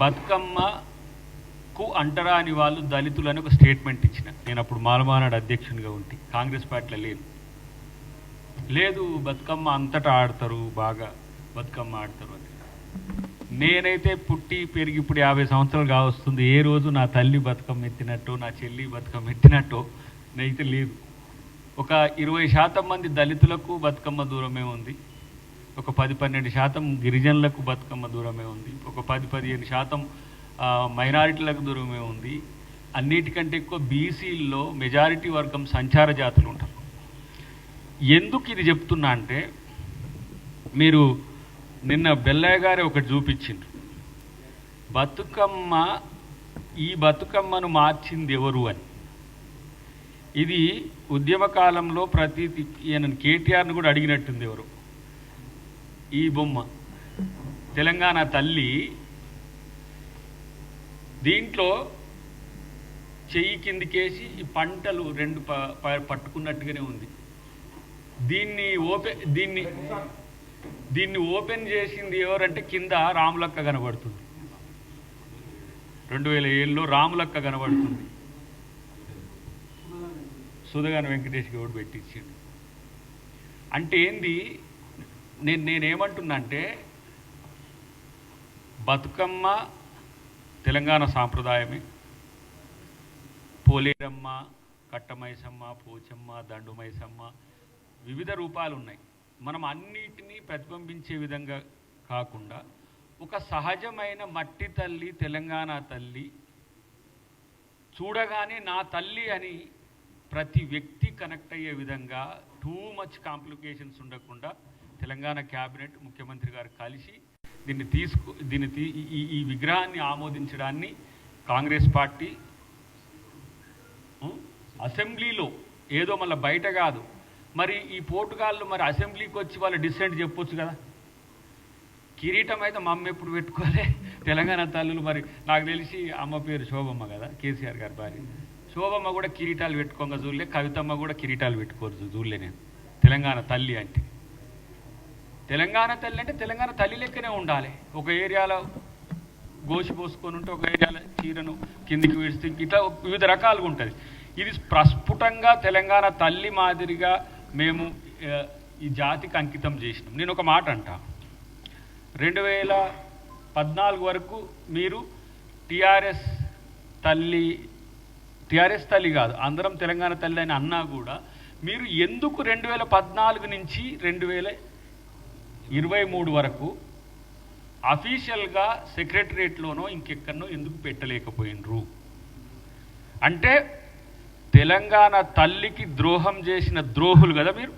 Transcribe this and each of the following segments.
బతుకమ్మకు అంటరాని వాళ్ళు దళితులని ఒక స్టేట్మెంట్ ఇచ్చిన. నేను అప్పుడు మాలమానాడు అధ్యక్షునిగా ఉంటే. కాంగ్రెస్ పార్టీలో లేదు లేదు బతుకమ్మ అంతటా ఆడతారు బాగా బతుకమ్మ ఆడతారు అని. నేనైతే పుట్టి పెరిగి ఇప్పుడు యాభై సంవత్సరాలు కావస్తుంది. ఏ రోజు నా తల్లి బతుకమ్మ ఎత్తినట్టు నా చెల్లి బతుకమ్మ ఎత్తినట్టు నైతే లేదు. ఒక ఇరవై శాతం మంది దళితులకు బతుకమ్మ దూరమే ఉంది. ఒక పది పన్నెండు శాతం గిరిజనులకు బతుకమ్మ దూరమే ఉంది. ఒక పది పదిహేను శాతం మైనారిటీలకు దూరమే ఉంది. అన్నిటికంటే ఎక్కువ బీసీల్లో మెజారిటీ వర్గం సంచార జాతులు ఉంటారు. ఎందుకు ఇది చెప్తున్నా అంటే మీరు నిన్న బెల్లయ్య గారే ఒకటి చూపించిండ్రు. బతుకమ్మ ఈ బతుకమ్మను మార్చింది ఎవరు అని. ఇది ఉద్యమ కాలంలో ప్రతి ఈయన కేటీఆర్ని కూడా అడిగినట్టుంది ఎవరు. ఈ బొమ్మ. తెలంగాణ తల్లి దీంట్లో చెయ్యి కిందికేసి ఈ పంటలు రెండు ప ప- పట్టుకున్నట్టుగానే ఉంది. దీన్ని ఓపెన్ దీన్ని దీన్ని ఓపెన్ చేసింది ఎవరంటే కింద రాములక్క కనబడుతుంది. రెండు వేల ఏళ్ళలో రాములక్క కనబడుతుంది. సుధగాన వెంకటేష్ గౌడ్ పెట్టించిండు? అంటే ఏంది? నేను నేనేమంటున్నంటే బతుకమ్మ తెలంగాణ సాంప్రదాయమే. పోలేరమ్మ కట్టమైసమ్మ పోచమ్మ దండుమైసమ్మ వివిధ రూపాలు ఉన్నాయి మనం అన్నిటినీ ప్రతిబింబించే విధంగా కాకుండా ఒక సహజమైన మట్టి తల్లి తెలంగాణ తల్లి చూడగానే నా తల్లి అని ప్రతి వ్యక్తి కనెక్ట్ అయ్యే విధంగా టూ మచ్ కాంప్లికేషన్స్ ఉండకుండా తెలంగాణ క్యాబినెట్ ముఖ్యమంత్రి గారు కలిసి దీన్ని తీసుకు దీన్ని తీ- ఈ ఈ విగ్రహాన్ని ఆమోదించడాన్ని కాంగ్రెస్ పార్టీ అసెంబ్లీలో ఏదో మళ్ళీ బయట కాదు. మరి ఈ పోర్టుగాళ్ళు మరి అసెంబ్లీకి వచ్చి వాళ్ళు డిసెంట్ చెప్పొచ్చు కదా. కిరీటం అయితే మా అమ్మ ఎప్పుడు పెట్టుకోలే. తెలంగాణ తల్లులు మరి నాకు తెలిసి అమ్మ పేరు శోభమ్మ కదా కేసీఆర్ గారి భార్య. శోభమ్మ కూడా కిరీటాలు పెట్టుకోగా చూడలే కవితమ్మ కూడా కిరీటాలు పెట్టుకోరు చూడలే నేను. తెలంగాణ తల్లి అంటే. తెలంగాణ తల్లి అంటే తెలంగాణ తల్లి లెక్కనే ఉండాలి. ఒక ఏరియాలో గోసి పోసుకొని ఉంటే ఒక ఏరియాలో చీరను కిందికి విడిస్తే ఇట్లా వివిధ రకాలుగా ఉంటుంది. ఇది ప్రస్ఫుటంగా తెలంగాణ తల్లి మాదిరిగా మేము ఈ జాతికి అంకితం చేసినాం. నేను ఒక మాట అంటా. రెండు వేల పద్నాలుగు వరకు మీరు టిఆర్ఎస్ తల్లి టిఆర్ఎస్ తల్లి కాదు అందరం తెలంగాణ తల్లి అని అన్నా కూడా మీరు ఎందుకు రెండు వేల పద్నాలుగు నుంచి రెండు వేల ఇరవై మూడు వరకు అఫీషియల్గా సెక్రటరియట్లోనో ఇంకెక్కడనో ఎందుకు పెట్టలేకపోయినరు? అంటే తెలంగాణ తల్లికి ద్రోహం చేసిన ద్రోహులు కదా మీరు?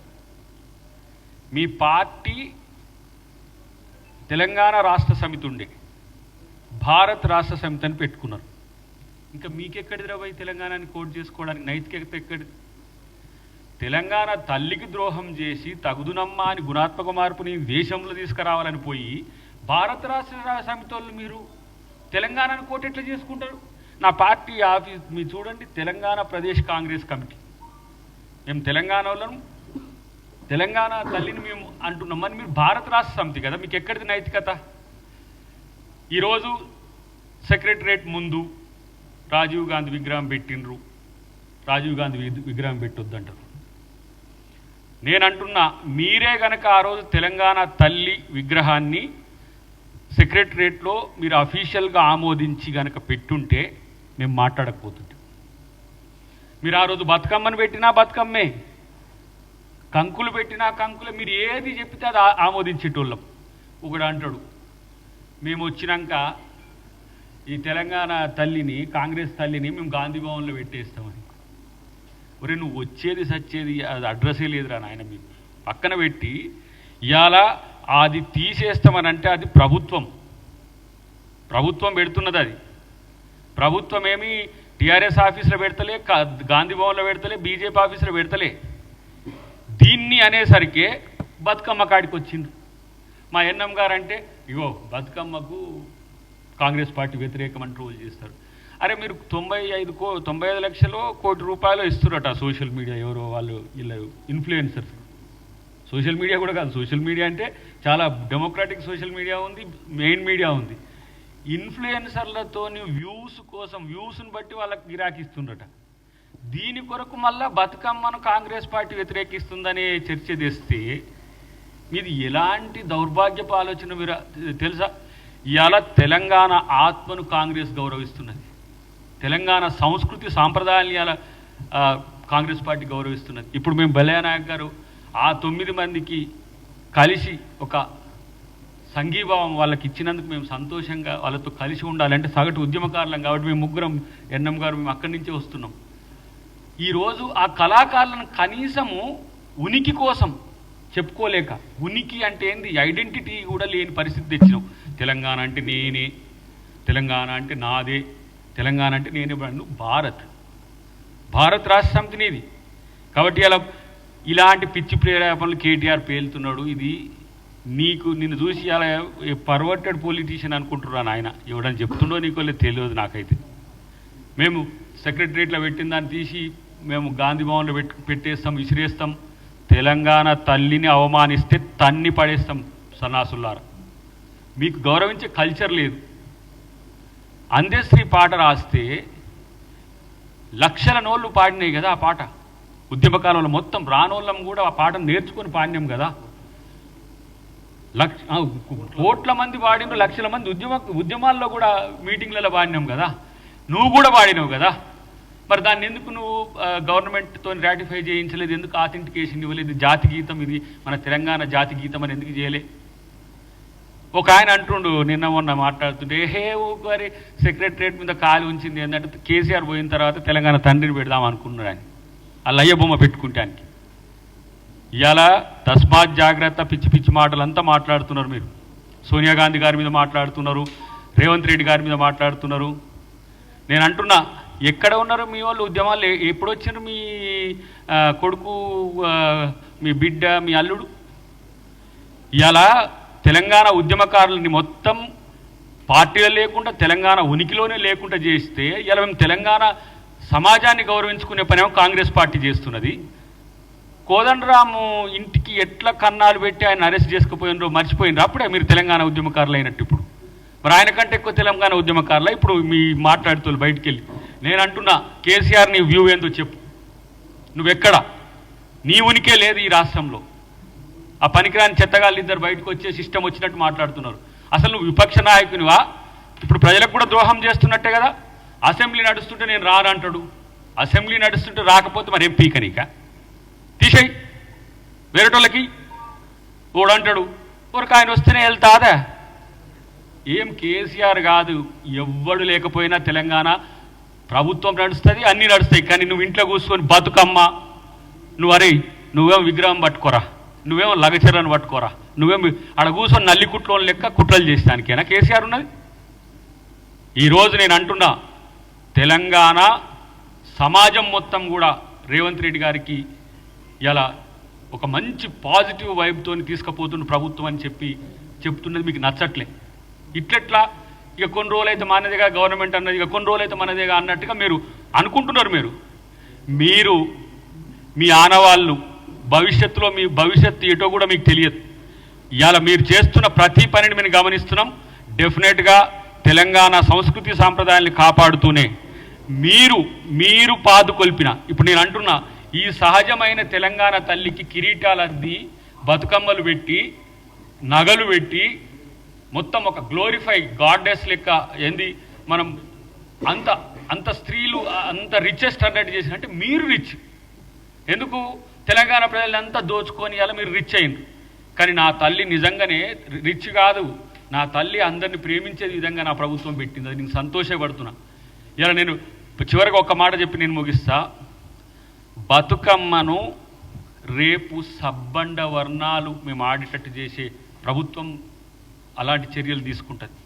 మీ పార్టీ తెలంగాణ రాష్ట్ర సమితి ఉండే భారత్ రాష్ట్ర సమితి అని పెట్టుకున్నారు. ఇంకా మీకెక్కడిది పోయి తెలంగాణని కోట్ చేసుకోవడానికి? నైతికత ఎక్కడిది? తెలంగాణ తల్లికి ద్రోహం చేసి తగుదునమ్మా అని గుణాత్మక మార్పుని దేశంలో తీసుకురావాలని పోయి భారత రాష్ట్ర సమితి వాళ్ళు మీరు తెలంగాణను కోట్ ఎట్లా చేసుకుంటారు. నా పార్టీ ఆఫీస్ మీరు చూడండి తెలంగాణ ప్రదేశ్ కాంగ్రెస్ కమిటీ. మేము తెలంగాణ వాళ్ళను తెలంగాణ తల్లిని మేము అంటున్నాం. అని మీరు భారత రాష్ట్ర సమితి కదా మీకు ఎక్కడిది నైతికత? ఈరోజు సెక్రటరేట్ ముందు రాజీవ్ గాంధీ విగ్రహం పెట్టిండ్రు. రాజీవ్ గాంధీ విగ్రహం పెట్టొద్దంటారు. నేను అంటున్నా మీరే గనక ఆ రోజు తెలంగాణ తల్లి విగ్రహాన్ని సెక్రటరేట్లో మీరు అఫీషియల్గా ఆమోదించి గనక పెట్టుంటే మేము మాట్లాడకపోతుంటాం. మీరు ఆ రోజు బతుకమ్మను పెట్టినా బతుకమ్మే. కంకులు పెట్టినా కంకులు. మీరు ఏది చెప్తే అది ఆమోదించేటోళ్ళం. ఒకడు అంటాడు మేము వచ్చినాక ఈ తెలంగాణ తల్లిని కాంగ్రెస్ తల్లిని మేము గాంధీ భవన్లో పెట్టేస్తామని. ఒరే నువ్వు వచ్చేది సచ్చేది అది అడ్రస్సే లేదురా నాయన మీకు పక్కన పెట్టి ఇవాళ అది తీసేస్తామనంటే అది ప్రభుత్వం. ప్రభుత్వం పెడుతున్నది అది. ప్రభుత్వం ఏమి టీఆర్ఎస్ ఆఫీసులో పెడతలే కా- గాంధీ భవన్లో పెడతలే బీజేపీ ఆఫీసులో పెడతలే. దీన్ని అనేసరికి బతుకమ్మ కాడికి వచ్చింది మా ఎన్ఎం గారు అంటే ఇగో బతుకమ్మకు కాంగ్రెస్ పార్టీ వ్యతిరేకమని ట్రోల్ చేస్తారు. అరే మీరు తొంభై ఐదు కో తొంభై ఐదు లక్షలు కోటి రూపాయలు ఇస్తురట సోషల్ మీడియా ఎవరో వాళ్ళు వీళ్ళు ఇన్ఫ్లుయెన్సర్స్. సోషల్ మీడియా కూడా కాదు సోషల్ మీడియా అంటే చాలా డెమోక్రాటిక్ సోషల్ మీడియా ఉంది మెయిన్ మీడియా ఉంది. ఇన్ఫ్లుయెన్సర్లతో వ్యూస్ కోసం వ్యూస్ని బట్టి వాళ్ళకి గిరాకిస్తుండట దీని కొరకు మళ్ళా బతుకమ్మను కాంగ్రెస్ పార్టీ వ్యతిరేకిస్తుందనే చర్చ తెస్తే మీది ఎలాంటి దౌర్భాగ్యపు ఆలోచన మీరు తెలుసా? ఇవాళ తెలంగాణ ఆత్మను కాంగ్రెస్ గౌరవిస్తున్నది. తెలంగాణ సంస్కృతి సాంప్రదాయాల కాంగ్రెస్ పార్టీ గౌరవిస్తున్నది. ఇప్పుడు మేము బలయా నాయక్ గారు ఆ తొమ్మిది మందికి కలిసి ఒక సంఘీభావం వాళ్ళకి ఇచ్చినందుకు మేము సంతోషంగా వాళ్ళతో కలిసి ఉండాలంటే సగటు ఉద్యమకారులం కాబట్టి మేము ముగ్గురం ఎన్ఎం గారు మేము అక్కడి నుంచే వస్తున్నాం. ఈరోజు ఆ కళాకారులను కనీసము ఉనికి కోసం చెప్పుకోలేక ఉనికి అంటే ఏంది? ఐడెంటిటీ కూడా లేని పరిస్థితి తెచ్చినాం. తెలంగాణ అంటే నేనే తెలంగాణ అంటే నాదే. తెలంగాణ అంటే నేను బ్రాండ్ భారత్. భారత్ రాష్ట్ర సమితి నీది. కాబట్టి ఇలా ఇలాంటి పిచ్చి ప్రేరేపణలు కేటీఆర్ పేలుతున్నాడు. ఇది నీకు నిన్ను చూసి అలా పర్వర్టెడ్ పొలిటీషియన్ అనుకుంటున్నాను ఆయన ఎవడని చెప్తుండో నీకు లేదో తెలియదు నాకైతే. మేము సెక్రటరేట్లో పెట్టిన దాన్ని తీసి మేము గాంధీ భవన్లో పెట్ పెట్టేస్తాం విసిరేస్తాం. తెలంగాణ తల్లిని అవమానిస్తే తన్ని పడేస్తాం సన్నాసుల్లారా మీకు గౌరవించే కల్చర్ లేదు. అందశ్రీ పాట రాస్తే లక్షల నోళ్ళు పాడినాయి కదా ఆ పాట. ఉద్యమకాలంలో మొత్తం రానోళ్ళం కూడా ఆ పాటను నేర్చుకొని పాడినాం కదా. లక్ష కోట్ల మంది పాడిన లక్షల మంది ఉద్యమ ఉద్యమాల్లో కూడా మీటింగ్లలో పాడినాం కదా. నువ్వు కూడా పాడినావు కదా. మరి దాన్ని ఎందుకు నువ్వు గవర్నమెంట్తో రాటిఫై చేయించలేదు? ఎందుకు ఆథెంటికేషన్ ఇవ్వలేదు? జాతి గీతం ఇది మన తెలంగాణ జాతి గీతం అని ఎందుకు చేయలే? ఒక ఆయన అంటుండు నిన్న మొన్న మాట్లాడుతుంటే హే ఊరి సెక్రటరేట్ మీద కాలు ఉంచింది ఏంటంటే కేసీఆర్ పోయిన తర్వాత తెలంగాణ తండ్రిని పెడదాం అనుకున్నాడు ఆయన. ఆ లయ్య బొమ్మ పెట్టుకుంటానికి ఇవాళ తస్మాత్ జాగ్రత్త పిచ్చి పిచ్చి మాటలంతా మాట్లాడుతున్నారు మీరు. సోనియా గాంధీ గారి మీద మాట్లాడుతున్నారు రేవంత్ రెడ్డి గారి మీద మాట్లాడుతున్నారు. నేను అంటున్నా ఎక్కడ ఉన్నారు మీ వాళ్ళు? ఉద్యమాలు ఎప్పుడు వచ్చారు మీ కొడుకు మీ బిడ్డ మీ అల్లుడు? ఇలా తెలంగాణ ఉద్యమకారులని మొత్తం పార్టీలో లేకుండా తెలంగాణ ఉనికిలోనే లేకుండా చేస్తే ఇలా మేము తెలంగాణ సమాజాన్ని గౌరవించుకునే పనేమో కాంగ్రెస్ పార్టీ చేస్తున్నది. కోదండరాము ఇంటికి ఎట్లా కన్నాలు పెట్టి ఆయన అరెస్ట్ చేసుకుపోయినరో మర్చిపోయినరు? అప్పుడే మీరు తెలంగాణ ఉద్యమకారులు అయినట్టు ఇప్పుడు. మరి ఆయన కంటే ఎక్కువ తెలంగాణ ఉద్యమకారులు? ఇప్పుడు మీ మాట్లాడుతూ బయటికి వెళ్ళి నేను అంటున్నా కేసీఆర్ నీ వ్యూ ఏందో చెప్పు. నువ్వెక్కడ? నీ ఉనికే లేదు ఈ రాష్ట్రంలో. ఆ పనికిరాని చెత్తగాళ్ళు ఇద్దరు బయటకు వచ్చే సిస్టమ్ వచ్చినట్టు మాట్లాడుతున్నారు. అసలు నువ్వు విపక్ష నాయకునివా? ఇప్పుడు ప్రజలకు కూడా ద్రోహం చేస్తున్నట్టే కదా. అసెంబ్లీ నడుస్తుంటే నేను రానంటాడు అసెంబ్లీ నడుస్తుంటే రాకపోతే మరి ఏం పీకనీక తీసేయి. వేరేటోళ్ళకి ఓడంటాడు ఊరికి ఆయన వస్తేనే వెళ్తాదా? ఏం కేసీఆర్ కాదు. ఎవ్వడు లేకపోయినా తెలంగాణ ప్రభుత్వం నడుస్తుంది అన్నీ నడుస్తాయి. కానీ నువ్వు ఇంట్లో కూర్చొని బతుకమ్మ. నువ్వు అరే నువ్వేం విగ్రహం పట్టుకోరా? నువ్వేమో లగచర్రను పట్టుకోరా. నువ్వేమో ఆడ కూర్చొని నల్లి కుట్లోని లెక్క కుట్రలు చేస్తానికేనా కేసీఆర్ ఉన్నది? ఈరోజు నేను అంటున్నా తెలంగాణ సమాజం మొత్తం కూడా రేవంత్ రెడ్డి గారికి ఇలా ఒక మంచి పాజిటివ్ వైబ్తో తీసుకుపోతున్న ప్రభుత్వం అని చెప్పి చెప్తున్నది మీకు నచ్చట్లే. ఇట్లెట్లా? ఇక కొన్ని రోజులైతే మనదేగా గవర్నమెంట్ అన్నది ఇక కొన్ని రోజులైతే మనదేగా అన్నట్టుగా మీరు అనుకుంటున్నారు మీరు. మీరు మీ ఆనవాళ్ళు భవిష్యత్తులో మీ భవిష్యత్తు ఏటో కూడా మీకు తెలియదు. ఇవాళ మీరు చేస్తున్న ప్రతి పనిని మేము గమనిస్తున్నాం. డెఫినెట్గా తెలంగాణ సంస్కృతి సాంప్రదాయాల్ని కాపాడుతూనే మీరు మీరు పాదుకొల్పిన ఇప్పుడు నేను అంటున్నా ఈ సహజమైన తెలంగాణ తల్లికి కిరీటాలు అద్ది బతుకమ్మలు పెట్టి నగలు పెట్టి మొత్తం ఒక గ్లోరిఫై గాడ్డెస్ లెక్క ఏంది మనం అంత అంత స్త్రీలు అంత రిచెస్ట్ అన్నట్టు చేసిన అంటే మీరు రిచ్ ఎందుకు? తెలంగాణ ప్రజలంతా దోచుకొని అలా మీరు రిచ్ అయింది కానీ నా తల్లి నిజంగానే రిచ్ కాదు. నా తల్లి అందరిని ప్రేమించే విధంగా నా ప్రభుత్వం పెట్టింది. అది నేను సంతోషపడుతున్నా. ఇలా నేను చివరికి ఒక మాట చెప్పి నేను ముగిస్తా. బతుకమ్మను రేపు సబ్బండ వర్ణాలు మేము ఆడేటట్టు చేసే ప్రభుత్వం అలాంటి చర్యలు తీసుకుంటుంది.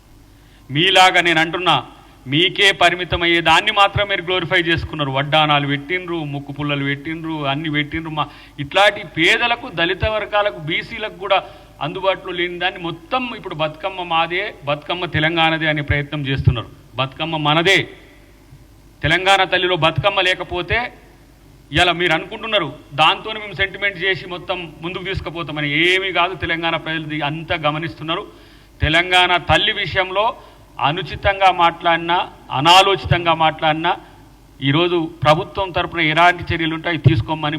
మీలాగా నేను అంటున్నా మీకే పరిమితమయ్యే దాన్ని మాత్రం మీరు గ్లోరిఫై చేసుకున్నారు. వడ్డానాలు పెట్టిండ్రు ముక్కు పుల్లలు పెట్టిండ్రు అన్ని పెట్టిండ్రు. మా ఇట్లాంటి పేదలకు దళిత వర్గాలకు బీసీలకు కూడా అందుబాటులో లేని దాన్ని మొత్తం ఇప్పుడు బతుకమ్మ మాదే బతుకమ్మ తెలంగాణదే అనే ప్రయత్నం చేస్తున్నారు. బతుకమ్మ మనదే. తెలంగాణ తల్లిలో బతుకమ్మ లేకపోతే ఇలా మీరు అనుకుంటున్నారు. దాంతోనే మేము సెంటిమెంట్ చేసి మొత్తం ముందుకు తీసుకుపోతామని ఏమీ కాదు తెలంగాణ ప్రజలు అంతా గమనిస్తున్నారు. తెలంగాణ తల్లి విషయంలో అనుచితంగా మాట్లాడినా అనాలోచితంగా మాట్లాడినా ఈరోజు ప్రభుత్వం తరపున ఎలాంటి చర్యలు ఉంటాయి తీసుకోమని